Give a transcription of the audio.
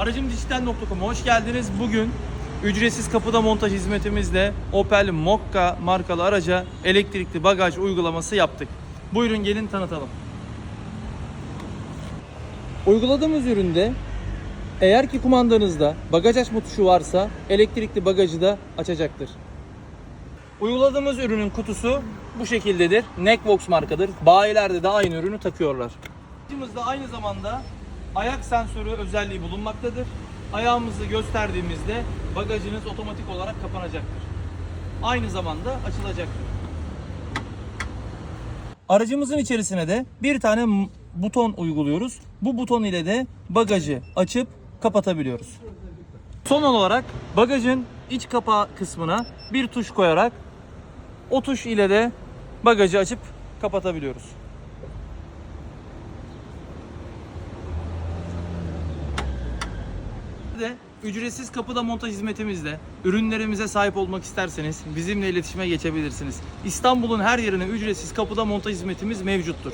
Aracımdijital.com'a hoş geldiniz. Bugün ücretsiz kapıda montaj hizmetimizle Opel Mokka markalı araca elektrikli bagaj uygulaması yaptık. Buyurun gelin tanıtalım. Uyguladığımız üründe eğer ki kumandanızda bagaj açma tuşu varsa elektrikli bagajı da açacaktır. Uyguladığımız ürünün kutusu bu şekildedir. Neckbox markadır. Bayilerde de aynı ürünü takıyorlar. Aracımızda aynı zamanda ayak sensörü özelliği bulunmaktadır. Ayağımızı gösterdiğimizde bagajınız otomatik olarak kapanacaktır. Aynı zamanda açılacaktır. Aracımızın içerisine de bir tane buton uyguluyoruz. Bu buton ile de bagajı açıp kapatabiliyoruz. Son olarak bagajın iç kapağı kısmına bir tuş koyarak o tuş ile de bagajı açıp kapatabiliyoruz. De ücretsiz kapıda montaj hizmetimizde ürünlerimize sahip olmak isterseniz bizimle iletişime geçebilirsiniz. İstanbul'un her yerine ücretsiz kapıda montaj hizmetimiz mevcuttur.